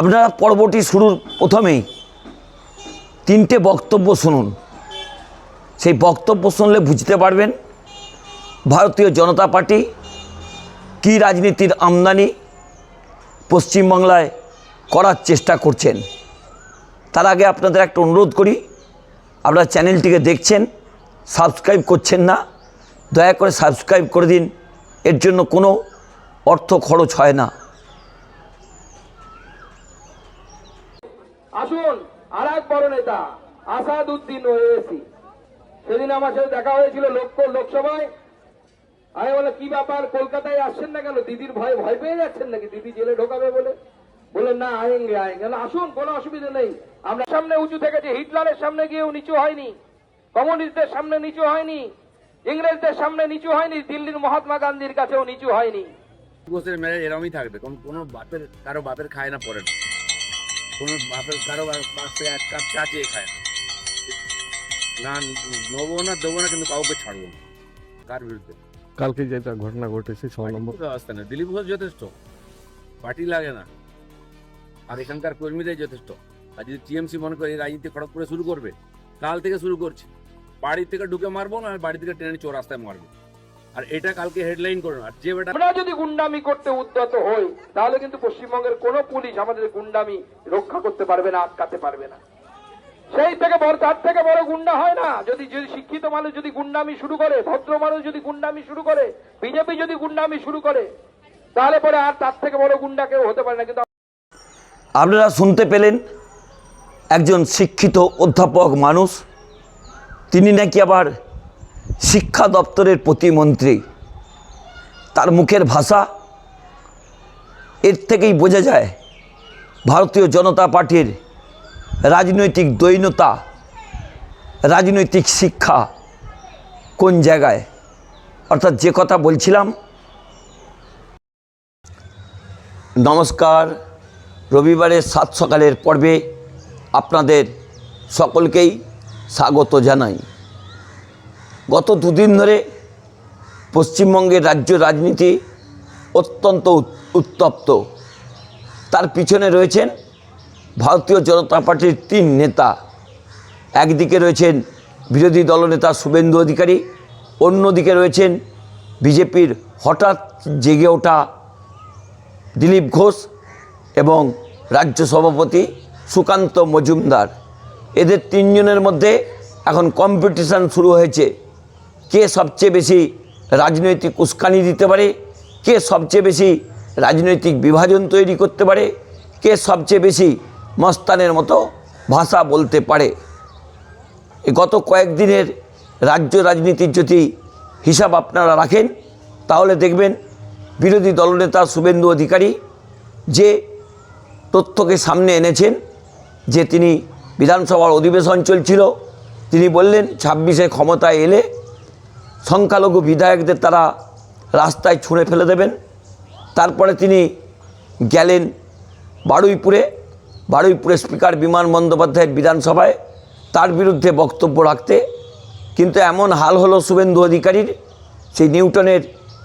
আপনারা পর্বটি শুরুর প্রথমেই তিনটে বক্তব্য শুনুন। সেই বক্তব্য শুনলে বুঝতে পারবেন ভারতীয় জনতা পার্টি কী রাজনীতির আমদানি পশ্চিমবাংলায় করার চেষ্টা করছেন। তার আগে আপনাদের একটা অনুরোধ করি, আপনারা চ্যানেলটিকে দেখছেন, সাবস্ক্রাইব করছেন না, দয়া করে সাবস্ক্রাইব করে দিন, এর জন্য কোনো অর্থ খরচ হয় না। আসুন আর এক বড় নেতা আসাদ উদ্দিন ওয়েসি। সেদিন আমার সাথে দেখা হয়েছিল লোক লোকসভায়। আমি বলে কি ব্যাপার, কলকাতায় আসছেন না কেন? দিদির ভয় ভয় পেয়ে যাচ্ছেন নাকি? দিদি জেলে ঢোকাবে বলে? বলে না, আয়েঙ্গে আয়েঙ্গে। আসুন, কোনো অসুবিধা নেই। আমরা সামনে উঁচু থেকেছি হিটলারের সামনে গিয়েও নিচু হয়নি, কমিউনিস্টদের সামনে নিচু হয়নি, ইংরেজদের সামনে নিচু হয়নি, দিল্লির মহাত্মা গান্ধীর কাছেও নিচু হয়নি। গোছের মেরে এরমই থাকবে। কোনো বাপের কারও বাপের খায় না পড়ে না কোনো বাপের কারও বা- এক কাপ চা চেয়ে খায় না। নেব না দেবো না কিন্তু কাউকে ছাড়বো না। কার বিরুদ্ধে? কালকে যেটা ঘটনা ঘটেছে ছ নম্বর ব্যবস্থা নেই। দিলীপ ঘোষ যথেষ্ট। পার্টি লাগে না। আর এখানকার কর্মীদের যথেষ্ট। আর যদি টিএমসি মনে করে রাজনীতি খড়গপুরে শুরু করবে কাল থেকে শুরু করছে। বাড়ি থেকে ঢুকে মারবো না বাড়ি থেকে ট্রেনে চোর রাস্তায় মারবো। আর এটা কালকে হেডলাইন করো আর যে বেটা আমরা যদি গুন্ডামি করতে উদ্যত হই তাহলে কিন্তু পশ্চিমবঙ্গের কোন পুলিশ আমাদের গুন্ডামি রক্ষা করতে পারবে না আটকাতে পারবে না। সেই থেকে বড় তার থেকে বড় গুন্ডা হয় না। যদি যদি শিক্ষিত মানুষ যদি গুন্ডামি শুরু করে ভদ্র মানুষ যদি গুন্ডামি শুরু করে বিজেপি যদি গুন্ডামি শুরু করে তাহলে পরে আর তার থেকে বড় গুন্ডা কেউ হতে পারে না। কিন্তু আপনারা শুনতে পেলেন একজন শিক্ষিত অধ্যাপক মানুষ তিনি নাকি আবার শিক্ষা দপ্তরের প্রতিমন্ত্রী। তার মুখের ভাষা এর থেকেই বোঝা যায়, ভারতীয় জনতা পার্টির রাজনৈতিক দৈনতা রাজনৈতিক শিক্ষা কোন জায়গায়? অর্থাৎ যে কথা বলছিলাম, নমস্কার। রবিবারের সাত সকালের পর্বে আপনাদের সকলকেই স্বাগত জানাই। গত দুদিন ধরে পশ্চিমবঙ্গের রাজ্য রাজনীতি অত্যন্ত উত্তপ্ত। তার পিছনে রয়েছেন ভারতীয় জনতা পার্টির তিন নেতা। একদিকে রয়েছেন বিরোধী দলনেতা শুভেন্দু অধিকারী, অন্যদিকে রয়েছেন বিজেপির হঠাৎ জেগে ওঠা দিলীপ ঘোষ এবং রাজ্য সভাপতি সুকান্ত মজুমদার। এদের তিনজনের মধ্যে এখন কম্পিটিশান শুরু হয়েছে। কে সবচেয়ে বেশি রাজনৈতিক উস্কানি দিতে পারে? কে সবচেয়ে বেশি রাজনৈতিক বিভাজন তৈরি করতে পারে? কে সবচেয়ে বেশি মস্তানের মতো ভাষা বলতে পারে? গত কয়েকদিনের রাজ্য রাজনীতির যদি হিসাব আপনারা রাখেন, তাহলে দেখবেন বিরোধী দলনেতা শুভেন্দু অধিকারী যে তথ্যকে সামনে এনেছেন, যে তিনি বিধানসভার অধিবেশন চলছিল, তিনি বললেন, ছাব্বিশে ক্ষমতায় এলে সংখ্যালঘু বিধায়কদের তারা রাস্তায় ছুঁড়ে ফেলে দেবেন। তারপরে তিনি গেলেন বারুইপুরে। বারুইপুরে স্পিকার বিমান বন্দ্যোপাধ্যায়ের বিধানসভায় তার বিরুদ্ধে বক্তব্য রাখতে। কিন্তু এমন হাল হলো শুভেন্দু অধিকারীর। সেই নিউটনের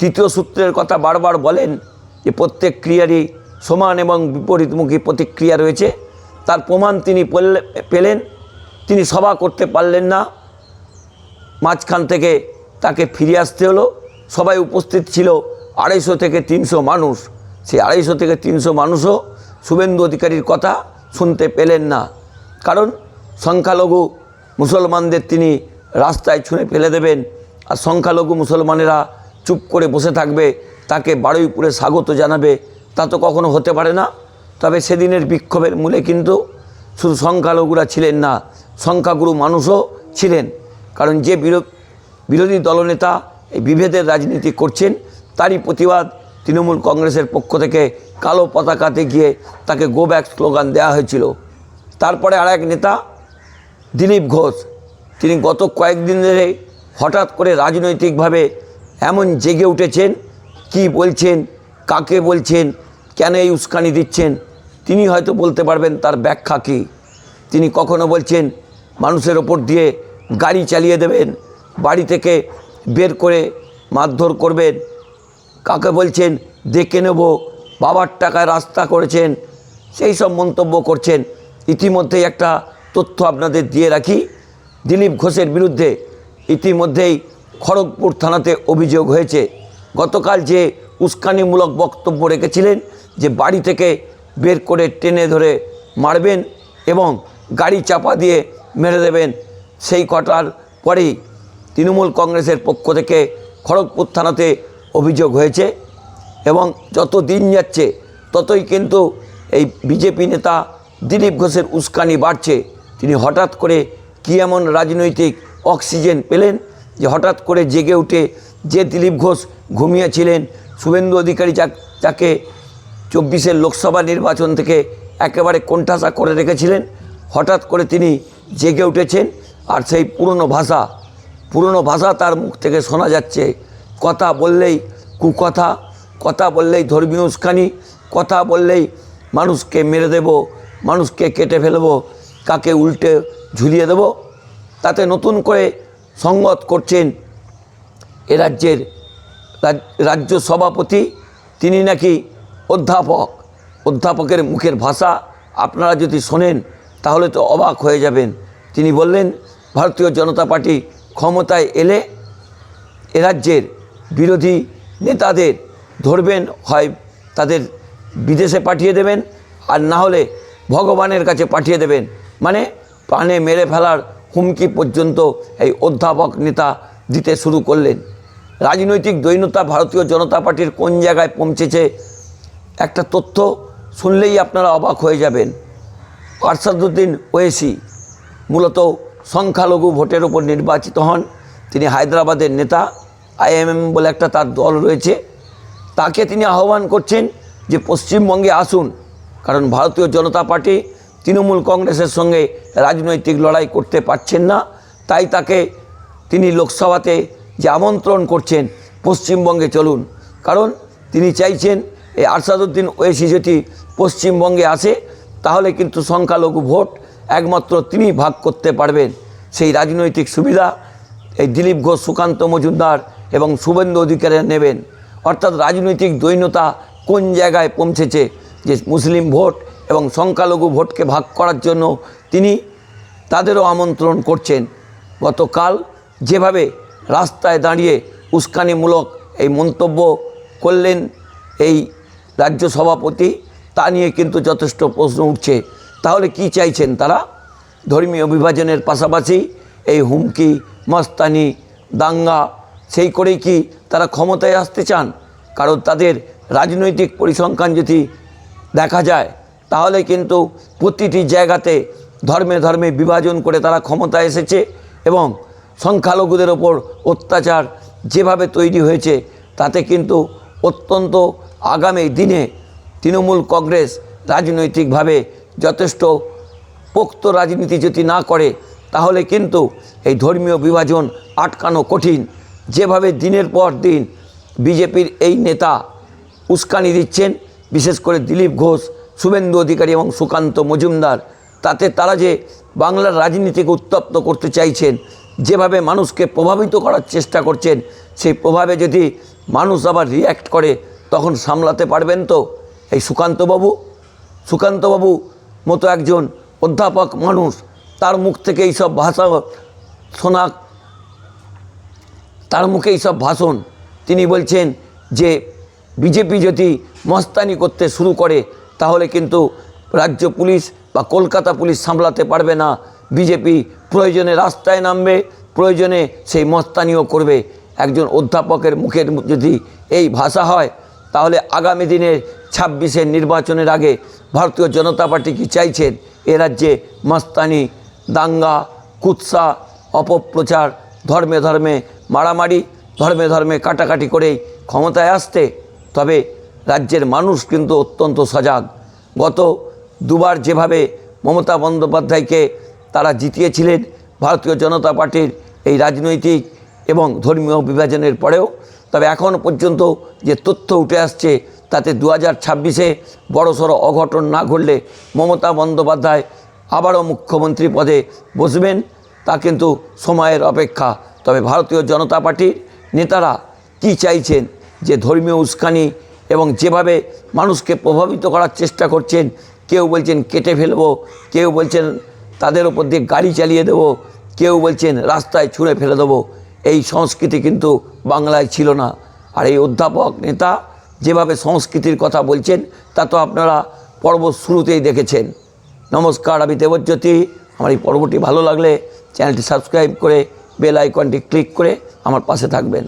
তৃতীয় সূত্রের কথা বারবার বলেন যে প্রত্যেক ক্রিয়ারই সমান এবং বিপরীতমুখী প্রতিক্রিয়া রয়েছে। তার প্রমাণ তিনি পেলে- পেলেন। তিনি সভা করতে পারলেন না। মাঝখান থেকে তাকে ফিরে আসতে হলো। সবাই উপস্থিত ছিল, আড়াইশো থেকে তিনশো মানুষ। সেই আড়াইশো থেকে তিনশো মানুষও শুভেন্দু অধিকারীর কথা শুনতে পেলেন না। কারণ সংখ্যালঘু মুসলমানদের তিনি রাস্তায় ছুঁড়ে ফেলে দেবেন আর সংখ্যালঘু মুসলমানেরা চুপ করে বসে থাকবে, তাকে বারুইপুরে স্বাগত জানাবে, তা তো কখনো হতে পারে না। তবে সেদিনের বিক্ষোভের মূলে কিন্তু শুধু সংখ্যালঘুরা ছিলেন না, সংখ্যাগুরু মানুষও ছিলেন। কারণ যে বিরো- বিরোধী দলনেতা এই বিভেদের রাজনীতি করছেন, তারই প্রতিবাদ তৃণমূল কংগ্রেসের পক্ষ থেকে কালো পতাকাতে গিয়ে তাকে গো ব্যাক স্লোগান দেওয়া হয়েছিল। তারপরে আর এক নেতা, দিলীপ ঘোষ, তিনি গত কয়েকদিন ধরে হঠাৎ করে রাজনৈতিকভাবে এমন জেগে উঠেছেন, কি বলছেন, কাকে বলছেন, কেন এই উস্কানি দিচ্ছেন, তিনি হয়তো বলতে পারবেন তার ব্যাখ্যা কী। তিনি কখনো বলছেন, মানুষের ওপর দিয়ে গাড়ি চালিয়ে দেবেন বাড়ি থেকে বের করে মারধর করবেন। কাকে বলছেন? দেখে নেব। বাবার টাকায় রাস্তা করেছেন। সেই সব মন্তব্য করছেন। ইতিমধ্যেই একটা তথ্য আপনাদের দিয়ে রাখি। দিলীপ ঘোষের বিরুদ্ধে ইতিমধ্যেই খড়গপুর থানাতে অভিযোগ হয়েছে। গতকাল যে উস্কানিমূলক বক্তব্য রেখেছিলেন যে বাড়ি থেকে বের করে টেনে ধরে মারবেন এবং গাড়ি চাপা দিয়ে মেরে দেবেন, সেই কটার পরেই তৃণমূল কংগ্রেসের পক্ষ থেকে খড়গপুর থানাতে অভিযোগ হয়েছে এবং যত দিন যাচ্ছে ততই কিন্তু এই বিজেপি নেতা দিলীপ ঘোষের উস্কানি বাড়ছে। তিনি হঠাৎ করে কী এমন রাজনৈতিক অক্সিজেন পেলেন যে হঠাৎ করে জেগে উঠে যে দিলীপ ঘোষ ঘুমিয়েছিলেন, শুভেন্দু অধিকারী যাকে চব্বিশের লোকসভা নির্বাচন থেকে একেবারে কোণঠাসা করে রেখেছিলেন, হঠাৎ করে তিনি জেগে উঠেছেন আর সেই পুরনো ভাষা পুরনো ভাষা তার মুখ থেকে শোনা যাচ্ছে। কথা বললেই কুকথা, কথা বললেই ধর্মীয় উস্কানি, কথা বললেই মানুষকে মেরে দেব, মানুষকে কেটে ফেলব, কাকে উল্টে ঝুলিয়ে দেব। তাতে নতুন করে সঙ্গত করছেন এ রাজ্যের রাজ্য সভাপতি। তিনি নাকি অধ্যাপক। অধ্যাপকের মুখের ভাষা আপনারা যদি শোনেন তাহলে তো অবাক হয়ে যাবেন। তিনি বললেন, ভারতীয় জনতা পার্টি ক্ষমতায় এলে এ রাজ্যের বিরোধী নেতাদের ধরবেন, হয় তাদের বিদেশে পাঠিয়ে দেবেন, আর না হলে ভগবানের কাছে পাঠিয়ে দেবেন। মানে প্রাণে মেরে ফেলার হুমকি পর্যন্ত এই অধ্যাপক নেতা দিতে শুরু করলেন। রাজনৈতিক দৈন্যতা ভারতীয় জনতা পার্টির কোন জায়গায় পৌঁছেছে, একটা তথ্য শুনলেই আপনারা অবাক হয়ে যাবেন। আরশাদুদ্দিন ওয়েসি, মূলত সংখ্যালঘু ভোটের ওপর নির্বাচিত হন। তিনি হায়দ্রাবাদের নেতা, আইএমএম বলে একটা তার দল রয়েছে। তাকে তিনি আহ্বান করছেন যে পশ্চিমবঙ্গে আসুন, কারণ ভারতীয় জনতা পার্টি তৃণমূল কংগ্রেসের সঙ্গে রাজনৈতিক লড়াই করতে পারছেন না। তাই তাকে তিনি লোকসভাতে যে আমন্ত্রণ করছেন, পশ্চিমবঙ্গে চলুন। কারণ তিনি চাইছেন এই আরশাদুদ্দিন ওয়েসি যদি পশ্চিমবঙ্গে আসে, তাহলে কিন্তু সংখ্যালঘু ভোট একমাত্র তিনি ভাগ করতে পারবেন। সেই রাজনৈতিক সুবিধা এই দিলীপ ঘোষ, সুকান্ত মজুমদার এবং শুভেন্দু অধিকারী নেবেন। অর্থাৎ রাজনৈতিক দৈন্যতা কোন জায়গায় পৌঁছেছে? যে মুসলিম ভোট এবং সংখ্যালঘু ভোটকে ভাগ করার জন্য তিনি তাদেরও আমন্ত্রণ করছেন। গতকাল যেভাবে রাস্তায় দাঁড়িয়ে উস্কানিমূলক এই মন্তব্য করলেন এই রাজ্য সভাপতি, তা নিয়ে কিন্তু যথেষ্ট প্রশ্ন উঠছে। তাহলে কি চাইছেন তারা? ধর্মীয় বিভাজনের পাশাপাশি এই হুমকি, মস্তানি, দাঙ্গা, সেই করেই কি তারা ক্ষমতায় আসতে চান? কারণ তাদের রাজনৈতিক পরিসংখ্যান যদি দেখা যায়, তাহলে কিন্তু প্রতিটি জায়গাতে ধর্মে ধর্মে বিভাজন করে তারা ক্ষমতায় এসেছে এবং সংখ্যালঘুদের ওপর অত্যাচার যেভাবে তৈরি হয়েছে, তাতে কিন্তু অত্যন্ত আগামী দিনে তৃণমূল কংগ্রেস রাজনৈতিকভাবে যথেষ্ট পোক্ত রাজনীতি যদি না করে, তাহলে কিন্তু এই ধর্মীয় বিভাজন আটকানো কঠিন। যেভাবে দিনের পর দিন বিজেপির এই নেতা উস্কানি দিচ্ছেন, বিশেষ করে দিলীপ ঘোষ, শুভেন্দু অধিকারী এবং সুকান্ত মজুমদার, তাতে তারা যে বাংলার রাজনীতিকে উত্তপ্ত করতে চাইছেন, যেভাবে মানুষকে প্রভাবিত করার চেষ্টা করছেন, সেই প্রভাবে যদি মানুষ আবার রিয়্যাক্ট করে, তখন সামলাতে পারবেন তো? এই সুকান্তবাবু? সুকান্তবাবু একজন অধ্যাপক মানুষ, তার মুখ থেকে এইসব ভাষা শোনা, তার মুখে এইসব ভাষণ। তিনি বলছেন যে, বিজেপি যদি মস্তানি করতে শুরু করে, তাহলে কিন্তু রাজ্য পুলিশ বা কলকাতা পুলিশ সামলাতে পারবে না। বিজেপি প্রয়োজনে রাস্তায় নামবে, প্রয়োজনে সেই মস্তানিও করবে। একজন অধ্যাপকের মুখের যদি এই ভাষা হয়, তাহলে আগামী দিনের ছাব্বিশের নির্বাচনের আগে ভারতীয় জনতা পার্টি কি চাইছেন এ রাজ্যে মস্তানি, দাঙ্গা, কুৎসা, অপপ্রচার, ধর্মে ধর্মে মারামারি, ধর্মে ধর্মে কাটাকাটি করেই ক্ষমতায় আসতে। তবে রাজ্যের মানুষ কিন্তু অত্যন্ত সজাগ। গত দুবার যেভাবে মমতা বন্দ্যোপাধ্যায়কে তারা জিতিয়েছিলেন, ভারতীয় জনতা পার্টির এই রাজনৈতিক এবং ধর্মীয় বিভাজনের পরেও, তবে এখন পর্যন্ত যে তথ্য উঠে আসছে তাতে দু হাজার ছাব্বিশে বড়সড় অঘটন না ঘটলে মমতা বন্দ্যোপাধ্যায় আবারও মুখ্যমন্ত্রী পদে বসবেন, তা কিন্তু সময়ের অপেক্ষা। তবে ভারতীয় জনতা পার্টির নেতারা কি চাইছেন? যে ধর্মীয় উস্কানি এবং যেভাবে মানুষকে প্রভাবিত করার চেষ্টা করছেন, কেউ বলছেন কেটে ফেলব, কেউ বলছেন তাদের ওপর দিয়ে গাড়ি চালিয়ে দেবো, কেউ বলছেন রাস্তায় ছুঁড়ে ফেলে দেবো, এই সংস্কৃতি কিন্তু বাংলায় ছিল না। আর এই অধ্যাপক নেতা যেভাবে সংস্কৃতির কথা বলছেন, তা তো আপনারা পর্ব শুরুতেই দেখেছেন। নমস্কার, আমি দেবজ্যোতি। আমার এই পর্বটি ভালো লাগলে চ্যানেলটি সাবস্ক্রাইব করে বেল আইকনটি ক্লিক করে আমার পাশে থাকবেন।